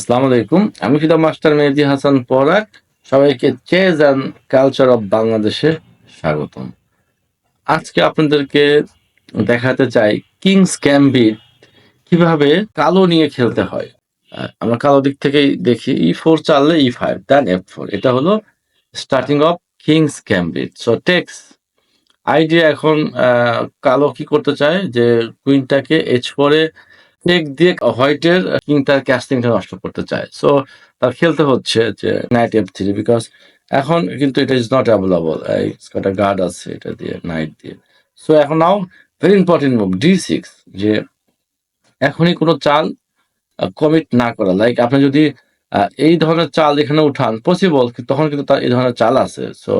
আসসালামু আলাইকুম। আমি ফিদা মাস্টার মেহেদি হাসান পরাক সবাইকে চেজ অ্যান্ড কালচার অফ বাংলাদেশে স্বাগতম। আজকে আপনাদেরকে দেখাতে চাই কিংস ক্যাম্বিট কীভাবে কালো নিয়ে খেলতে হয়। আমরা কালো দিক থেকেই দেখি, E four চাললে E five, then F four. এটা হলো starting of king's gambit. So takes, idea এখন কালো কি করতে চায়? যে কুইনটাকে এইচ ফোরে টেক দিয়ে হোয়াইটের কিংটার ক্যাস্টিংটা নষ্ট করতে চায়। সো তার খেলতে হচ্ছে যে নাইট এফ থ্রি বিকজ এখন কিন্তু এটা ইজ নট অ্যাভেলেবল একটা গার্ড আছে এটা দিয়ে নাইট দিয়ে। সো এখন now very important move D six যে এখনই কোনো চাল কমিট না করা। লাইক আপনি যদি এই ধরনের চাল এখানে উঠান পসিবল তখন কিন্তু তার এই ধরনের চাল আছে। সো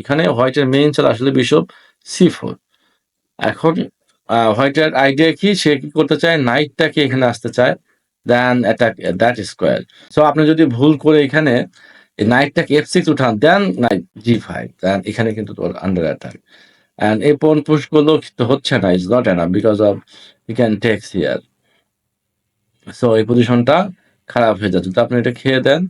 এখানে হোয়াইটের মেইন চাল আসলে বিশপ সি ফোর এখন হোয়াইটের আইডিয়া কি? সে কি করতে চায়? নাইটটাকে এখানে আসতে চায়? Then attack that square so আপনি যদি ভুল করে এখানে নাইটটাকে এফ সিক্স উঠান দেন নাইট জি ফাইভ দেন এখানে কিন্তু তোর আন্ডার অ্যাটাক অ্যান্ড এই পন পুশ করলেও কিন্তু হচ্ছে না it's not enough because of you can takes here so এই পজিশনটা খারাপ হয়ে যাচ্ছে। তো আপনি এটা খেয়ে দেন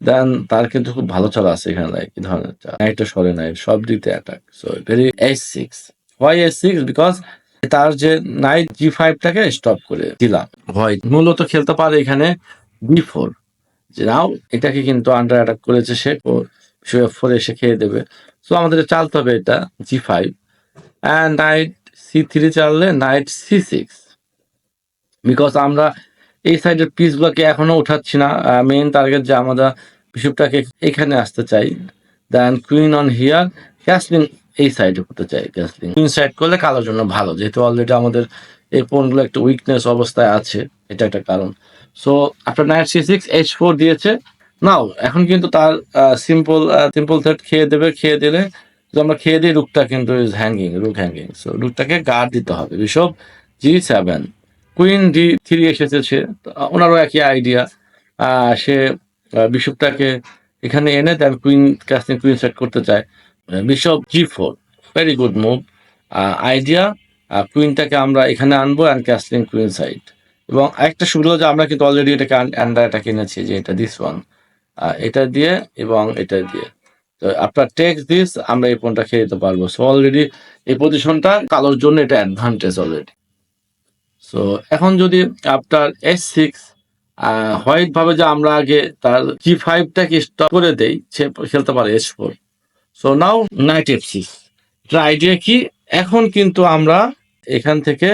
দেন তার কিন্তু খুব ভালো চাল আছে এখানে লাইক এই ধরনের নাইটটা সরে নাই, সব দিতে attack so very H six why H six because তার যে নাইট জি ফাইভটাকে স্টপ করে দিলাম। হোয়াইট মূলত খেলতে পারে এখানে বি ফোর যে নাও, এটাকে কিন্তু আন্ডার অ্যাটাক করেছে সে, ও ফোর এসে খেয়ে দেবে। সো আমাদের চালতে হবে এটা G five and knight C three চাললে knight C six because আমরা এই সাইডের পিসগুলোকে এখনও উঠাচ্ছি না। মেইন টার্গেট যে আমরা বিশপটাকে এখানে আসতে চাই। Then queen on here castling এই সাইডে করতে চাই ক্যাসলিং কুইন সাইড করলে কালোর জন্য ভালো, যেহেতু অলরেডি আমাদের এই পোনগুলো একটু উইকনেস অবস্থায় আছে, এটা একটা কারণ. So after knight C six H four দিয়েছে, নাও, এখন কিন্তু তার সিম্পল সিম্পল সেট খেয়ে দেবে, খেয়ে দিলে আমরা খেয়ে দিই রুকটা কিন্তু is hanging rook hanging so রুকটাকে guard দিতে হবে। Bishop G seven queen D three এসেছে সে ওনারও একই আইডিয়া সে বিশপটাকে এখানে এনে then queen castling queen set করতে চায়। Bishop G four very good move idea কুইনটাকে আমরা এখানে আনব অ্যান্ড ক্যাস্টিং কুইন সাইড এবং আরেকটা সুবিধা যে আমরা কিন্তু অলরেডি এটাকে আন্ডার এটা কিনেছি যে এটা দিস ওয়ান এটা দিয়ে এবং এটা দিয়ে. তো আপনার টেক্স দিস আমরা এই ফোনটা খেয়ে দিতে পারব। সো অলরেডি এই পজিশনটা কালোর জন্য এটা অ্যাডভান্টেজ অলরেডি সো এখন যদি আপনার এস সিক্স হোয়াইট ভাবে যে আমরা আগে তার জি ফাইভটাকে স্টপ করে দেই, সে খেলতে পারে S four so now knight F six idea কি এখন কিন্তু আমরা এখান থেকে,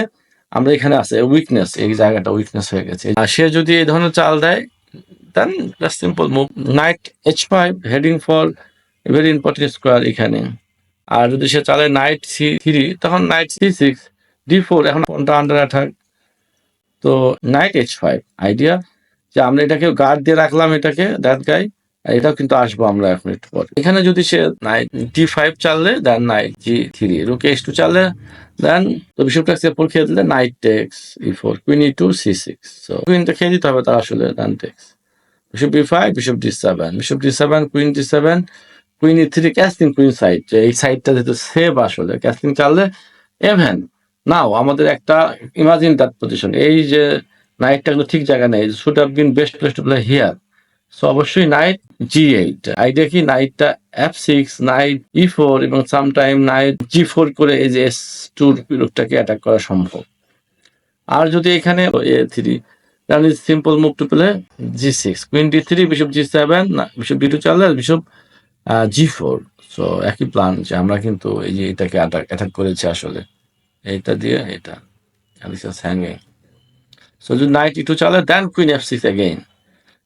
আমরা এখানে আছে উইকনেস এই জায়গাটা উইকনেস হয়ে গেছে। আর সে যদি এই ধরনের চাল দেয় then simple move knight H five heading for very important square এখানে। আর যদি সে চালে নাইট সি থ্রি তখন knight C six D four এখন ফোনটা আন্ডার অ্যাটাক তো নাইট এইচ ফাইভ আইডিয়া যে আমরা এটাকে গার্ড দিয়ে রাখলাম এটাকে দ্যাট গাই এটাও কিন্তু আসব আমরা এখন একটু পরে। এখানে যদি সে নাইট ডি ফাইভ চাললে দেন নাইট জি থ্রি রুকে টু চাললে দেন তো বিশপটা সেপর খেয়ে দিলে knight takes E four queen E two C six কুইনটা খেয়ে দিতে হবে তার আসলে then takes bishop D five bishop D seven bishop D seven queen D seven queen E three castling queen side এই সাইডটা যেহেতু সেভ আসলে ক্যাস্টিং চাললে এভেন নাও আমাদের একটা ইমাজিন দ্যাট পজিশন এই যে নাইটটা কিন্তু ঠিক জায়গা নেই should have been best place to play here so অবশ্যই নাইট জি এইট আইডিয়া কি নাইটটা F six knight E four এবং সামটাইম নাইট জি ফোর করে এই যে এস টুর রুটটাকে অ্যাটাক করা সম্ভব। আর যদি এখানে A three then is simple move to play G six queen D three bishop G seven bishop D two চাললে bishop G four so একই প্ল্যান যে আমরা কিন্তু এই যে এটাকে অ্যাটাক অ্যাটাক করেছি আসলে। এইটা দিয়ে এটা। And this is hanging so, যদি knight e2 চালে, then queen f6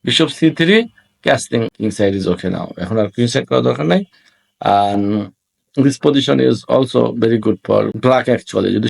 bishop C three castling king side is okay now এখন আর কিং করার করা দরকার নাই। And this position is also very good for black actually যদি